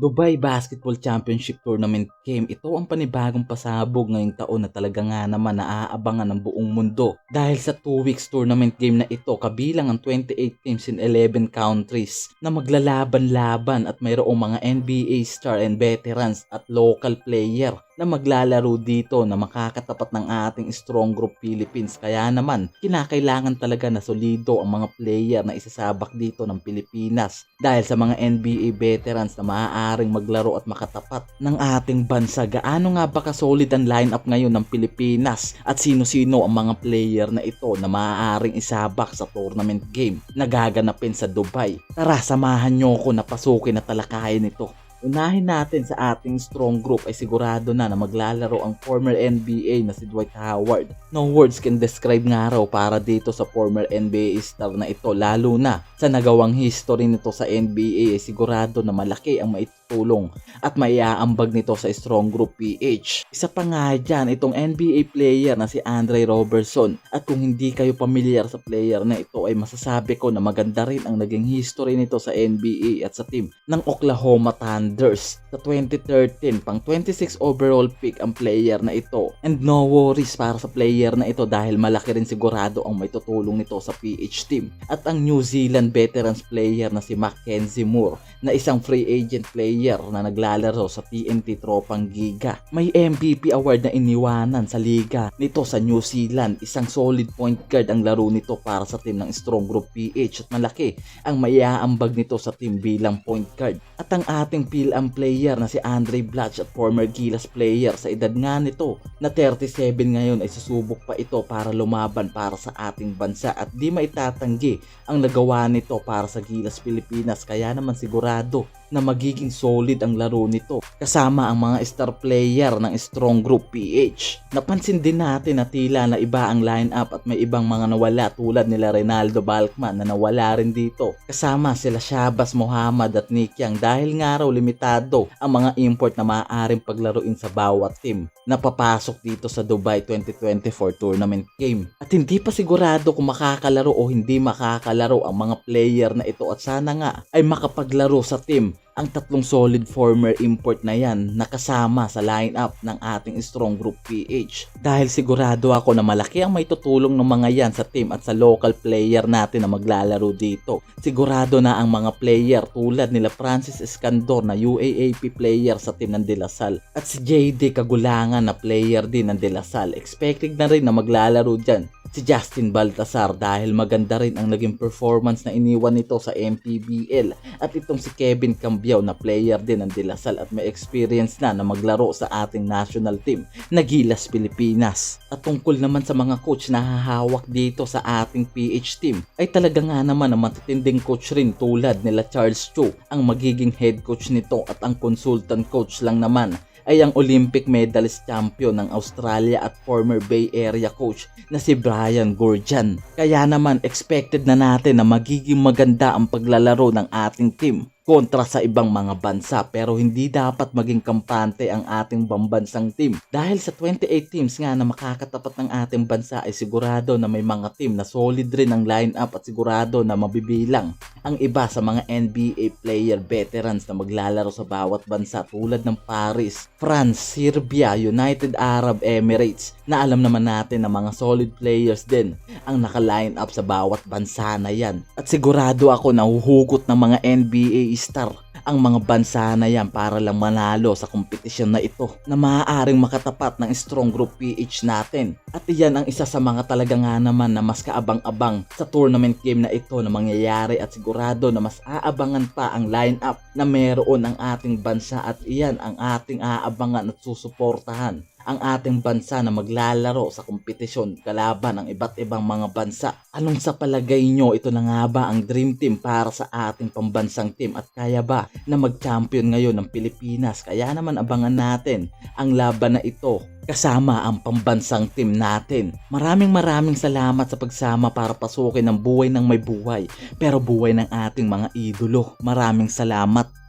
Dubai Basketball Championship Tournament Game. Ito ang panibagong pasabog ngayong taon na talaga nga naman naaabangan ng buong mundo. Dahil sa 2 weeks tournament game na ito, kabilang ang 28 teams in 11 countries na maglalaban-laban at mayroong mga NBA star and veterans at local player na maglalaro dito na makakatapat ng ating strong group Philippines. Kaya naman, kinakailangan talaga na solido ang mga player na isasabak dito ng Pilipinas dahil sa mga NBA veterans na maaaring maglaro at makatapat ng ating bansa. Gaano nga ba kasolid ang lineup ngayon ng Pilipinas at sino-sino ang mga player na ito na maaaring isabak sa tournament game na gaganapin sa Dubai. Tara, samahan nyo ko na pasukin at talakayin ito. Unahin natin sa ating strong group ay sigurado na na maglalaro ang former NBA na si Dwight Howard. No words can describe nga raw para dito sa former NBA star na ito lalo na sa nagawang history nito sa NBA ay sigurado na malaki ang maitutulong at maiaambag nito sa strong group PH. Isa pa nga dyan itong NBA player na si Andre Robertson at kung hindi kayo pamilyar sa player na ito ay masasabi ko na maganda rin ang naging history nito sa NBA at sa team ng Oklahoma Thunders. Sa 2013 pang 26 overall pick ang player na ito and no worries para sa player na ito dahil malaki rin sigurado ang may tutulong nito sa PH team at ang New Zealand veterans player na si Mackenzie Moore na isang free agent player na naglalaro sa TNT Tropang Giga. May MVP award na iniwanan sa liga nito sa New Zealand. Isang solid point guard ang laro nito para sa team ng Strong Group PH at malaki ang maiaambag nito sa team bilang point guard. At ang ating PLM player na si Andre Blatch at former Gilas player sa edad nga nito na 37 ngayon ay susubok pa ito para lumaban para sa ating bansa at di maitatanggi ang nagawa nito para sa Gilas Pilipinas. Kaya naman sigurado na magiging solid ang laro nito kasama ang mga star player ng Strong Group PH. Napansin din natin na tila na iba ang lineup at may ibang mga nawala tulad nila Ronaldo Balkman na nawala rin dito. Kasama sila Shabazz Muhammad at Nick Yang dahil nga raw limitado ang mga import na maaaring paglaruin sa bawat team na papasok dito sa Dubai 2024 tournament game. At hindi pa sigurado kung makakalaro o hindi makakalaro ang mga player na ito at sana nga ay makapaglaro sa team ang tatlong solid former import na yan nakasama sa lineup ng ating strong group PH. Dahil sigurado ako na malaki ang may tutulong ng mga yan sa team at sa local player natin na maglalaro dito. Sigurado na ang mga player tulad nila Francis Escandor na UAAP player sa team ng De La Salle at si JD Kagulangan na player din ng De La Salle. Expected na rin na maglalaro dyan si Justin Baltasar dahil maganda rin ang naging performance na iniwan nito sa MPBL at itong si Kevin Cambiao na player din ng De La Salle at may experience na na maglaro sa ating national team na Gilas Pilipinas. At tungkol naman sa mga coach na hahawak dito sa ating PH team ay talaga nga naman ang matitinding coach rin tulad nila Charles Chu ang magiging head coach nito at ang consultant coach lang naman ay ang Olympic medalist champion ng Australia at former Bay Area coach na si Brian Gurjan. Kaya naman expected na natin na magiging maganda ang paglalaro ng ating team kontra sa ibang mga bansa pero hindi dapat maging kampante ang ating bambansang team. Dahil sa 28 teams nga na makakatapat ng ating bansa ay sigurado na may mga team na solid rin ang lineup at sigurado na mabibilang ang iba sa mga NBA player veterans na maglalaro sa bawat bansa tulad ng Paris, France, Serbia, United Arab Emirates na alam naman natin na mga solid players din ang naka-line up sa bawat bansa na yan. At sigurado ako na huhugot ng mga NBA star ang mga bansa na yan para lang manalo sa kompetisyon na ito na maaaring makatapat ng strong group PH natin. At iyan ang isa sa mga talaga nga naman na mas kaabang-abang sa tournament game na ito na mangyayari at sigurado na mas aabangan pa ang lineup na meron ang ating bansa at iyan ang ating aabangan at susuportahan ang ating bansa na maglalaro sa kompetisyon kalaban ng iba't ibang mga bansa. Anong sa palagay nyo ito na nga ba ang dream team para sa ating pambansang team at kaya ba na mag-champion ngayon ng Pilipinas? Kaya naman abangan natin ang laban na ito kasama ang pambansang team natin. Maraming maraming salamat sa pagsama para pasukin ang buhay ng may buhay pero buhay ng ating mga idolo. Maraming salamat.